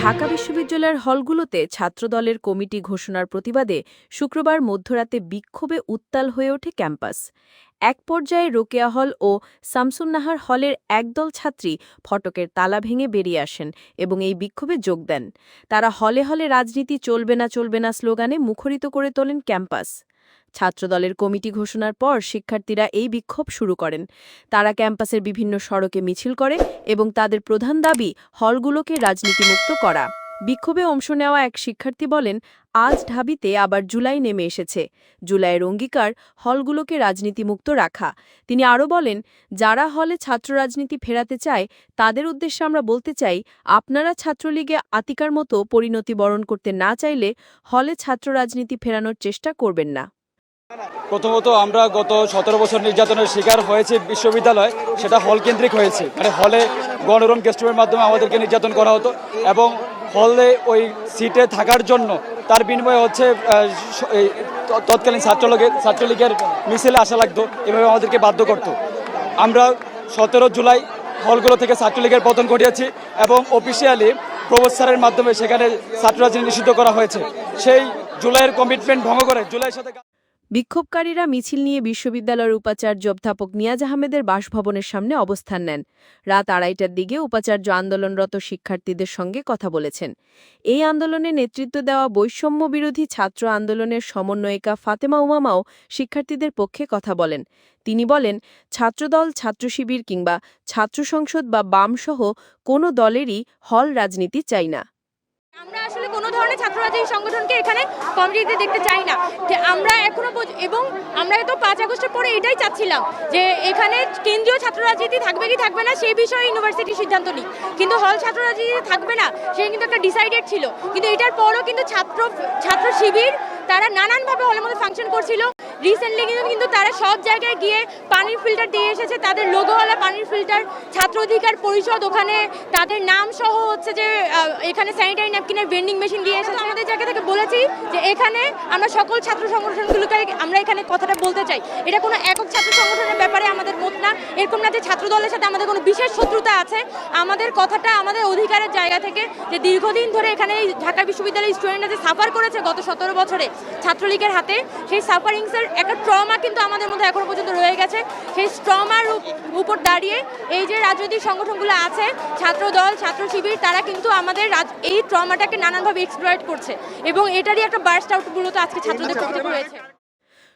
ঢাকা বিশ্ববিদ্যালয়ের হলগুলোতে ছাত্রদলের কমিটি ঘোষণার প্রতিবাদে শুক্রবার মধ্যরাতে বিক্ষোভে উত্তাল হয়ে ওঠে ক্যাম্পাস। এক পর্যায়ে রোকেয়া হল ও শামসুন্নাহার হলের একদল ছাত্রী ফটকের তালা ভেঙে বেরিয়ে আসেন এবং এই বিক্ষোভে যোগ দেন। তারা হলে হলে রাজনীতি চলবে না চলবে না স্লোগানে মুখরিত করে তোলেন ক্যাম্পাস। ছাত্রদলের কমিটি ঘোষণার পর শিক্ষার্থীরা এই বিক্ষোভ শুরু করেন। তারা ক্যাম্পাসের বিভিন্ন সড়কে মিছিল করে এবং তাদের প্রধান দাবি, হলগুলোকে রাজনীতিমুক্ত করা। বিক্ষোভে অংশ নেওয়া এক শিক্ষার্থী বলেন, আজ ঢাবিতে আবার জুলাই নেমে এসেছে। জুলাইয়ের অঙ্গীকার, হলগুলোকে রাজনীতিমুক্ত রাখা। তিনি আরও বলেন, যারা হলে ছাত্র রাজনীতি ফেরাতে চায়, তাদের উদ্দেশ্যে আমরা বলতে চাই, আপনারা ছাত্রলীগে আতিকার মতো পরিণতি বরণ করতে না চাইলে হলে ছাত্র রাজনীতি ফেরানোর চেষ্টা করবেন না। প্রথমত আমরা গত সতেরো বছর নির্যাতনের শিকার হয়েছে বিশ্ববিদ্যালয়, সেটা হল কেন্দ্রিক হয়েছে। মানে হলে গণরম গেস্টরুমের মাধ্যমে আমাদেরকে নির্যাতন করা হতো এবং হলে ওই সিটে থাকার জন্য তার বিনিময়ে হচ্ছে তৎকালীন ছাত্রলীগের ছাত্রলীগের মিছিলে আসা লাগতো, এভাবে আমাদেরকে বাধ্য করতো। আমরা সতেরো জুলাই হলগুলো থেকে ছাত্রলীগের পতন ঘটিয়েছি এবং অফিসিয়ালি প্রবস্থারের মাধ্যমে সেখানে ছাত্র রাজনীতি নিষিদ্ধ করা হয়েছে। সেই জুলাইয়ের কমিটমেন্ট ভঙ্গ করে, জুলাইয়ের সাথে বিক্ষোভকারীরা মিছিল নিয়ে বিশ্ববিদ্যালয়ের উপাচার্য অধ্যাপক নিয়াজ আহমেদের বাসভবনের সামনে অবস্থান নেন। রাত আড়াইটার দিকে উপাচার্য আন্দোলনরত শিক্ষার্থীদের সঙ্গে কথা বলেছেন। এই আন্দোলনে নেতৃত্ব দেওয়া বৈষম্য বিরোধী ছাত্র আন্দোলনের সমন্বয়িকা ফাতেমা উমামাও শিক্ষার্থীদের পক্ষে কথা বলেন। তিনি বলেন, ছাত্রদল, ছাত্র শিবির কিংবা ছাত্র সংসদ বা বামসহ কোনো দলেরই হল রাজনীতি চাই না। ধরনের ছাত্র রাজনীতি সংগঠনকে এখানে কমিটিতে দেখতে চাই না। যে আমরা এখনও পর্য- এবং আমরা তো পাঁচ আগস্টের পরে এটাই চাচ্ছিলাম যে এখানে কেন্দ্রীয় ছাত্র রাজনীতি থাকবে কি থাকবে না সেই বিষয়ে ইউনিভার্সিটি সিদ্ধান্ত নিক। কিন্তু হল ছাত্র রাজনীতি থাকবে না, সে কিন্তু একটা ডিসাইডেড ছিল। কিন্তু এটার পরও কিন্তু ছাত্র ছাত্র শিবির তারা নানানভাবে হলের মধ্যে ফাংশন করছিল। রিসেন্টলি কিন্তু তারা সব জায়গায় গিয়ে পানির ফিল্টার দিয়ে এসেছে। তাদের লোগোওয়ালা পানির ফিল্টার ছাত্র অধিকার পরিষদ ওখানে, তাদের নাম সহ হচ্ছে যে এখানে স্যানিটারি ন্যাপকিনের ভেন্ডিং মেশিন দিয়ে এসেছে। আমাদের জায়গা থেকে বলেছি যে এখানে আমরা সকল ছাত্র সংগঠনগুলোকে, আমরা এখানে কথাটা বলতে চাই। এটা কোনো একক ছাত্র সংগঠনের ব্যাপারে আমাদের মত না। এরকম না যে ছাত্র দলের সাথে আমাদের কোনো বিশেষ শত্রুতা আছে। আমাদের কথাটা আমাদের অধিকারের জায়গা থেকে যে দীর্ঘদিন ধরে এখানে ঢাকা বিশ্ববিদ্যালয়ের স্টুডেন্টরা যে সাফার করেছে গত সতেরো বছরে ছাত্রলীগের হাতে, সেই সাফারিংসের একটা ট্রমা কিন্তু আমাদের মধ্যে এখনও পর্যন্ত রয়ে গেছে। সেই ট্রমার উপর দাঁড়িয়ে এই যে রাজনৈতিক সংগঠনগুলো আছে ছাত্র দল ছাত্র শিবির, তারা কিন্তু আমাদের এই ট্রমাটাকে নানানভাবে এক্সপ্লয়েট করছে এবং এটারই একটা বার্স্ট আউট মূলত আজকে ছাত্রদের পক্ষ রয়েছে।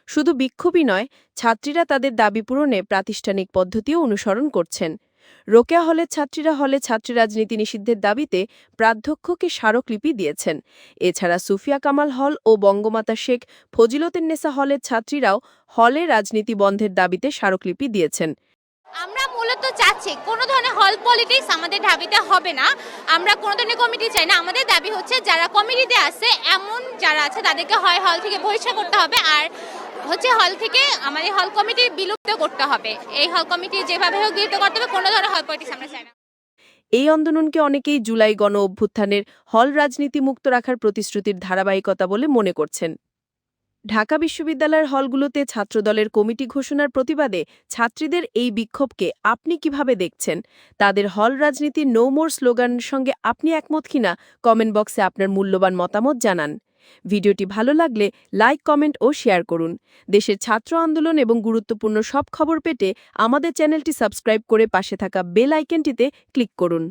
শুধু বিক্ষোভই নয়, ছাত্রীরা তাদের দাবি পূরণে প্রাতিষ্ঠানিক পদ্ধতিও অনুসরণ করছেন। রোকেয়া হলের ছাত্রীরা হলে ছাত্রী রাজনীতি নিষিদ্ধের দাবিতে প্রাধ্যক্ষকে স্মারকলিপি দিয়েছেন। এছাড়া সুফিয়া কামাল হল ও বঙ্গমাতা শেখ ফজিলতেন্নেসা হলের ছাত্রীরাও হলে রাজনীতি বন্ধের দাবিতে স্মারকলিপি দিয়েছেন। আমরা মূলত চাচ্ছি, কোনো ধরনের হল পলিটিক্স আমাদের ঢাবিতে হবে না। আমরা কোনো ধরনের কমিটি চাই না। আমাদের দাবি হচ্ছে, যারা কমিটিতে আছে, এমন যারা আছে, তাদেরকে হয় হল থেকে বহিষ্কার করতে হবে। আর হচ্ছে হল থেকে আমাদের হল কমিটি বিলুপ্ত করতে হবে। এই হল কমিটি যেভাবে হোক বিলুপ্ত করতে হবে, কোনো ধরনের হল পলিটিক্স আমরা চাই না। এই আন্দোলনকে অনেকেই জুলাই গণ অভ্যুত্থানের হল রাজনীতি মুক্ত রাখার প্রতিশ্রুতির ধারাবাহিকতা বলে মনে করছেন। ঢাকা বিশ্ববিদ্যালয়ের হলগুলোতে ছাত্রদলের কমিটি ঘোষণার প্রতিবাদে ছাত্রীদের এই বিক্ষোভকে আপনি কীভাবে দেখছেন? তাদের হল রাজনীতির নো মোর স্লোগানের সঙ্গে আপনি একমত কিনা? কমেন্ট বক্সে আপনার মূল্যবান মতামত জানান। ভিডিওটি ভালো লাগলে লাইক, কমেন্ট ও শেয়ার করুন। দেশের ছাত্র আন্দোলন এবং গুরুত্বপূর্ণ সব খবর পেতে আমাদের চ্যানেলটি সাবস্ক্রাইব করে পাশে থাকা বেল আইকনটিতে ক্লিক করুন।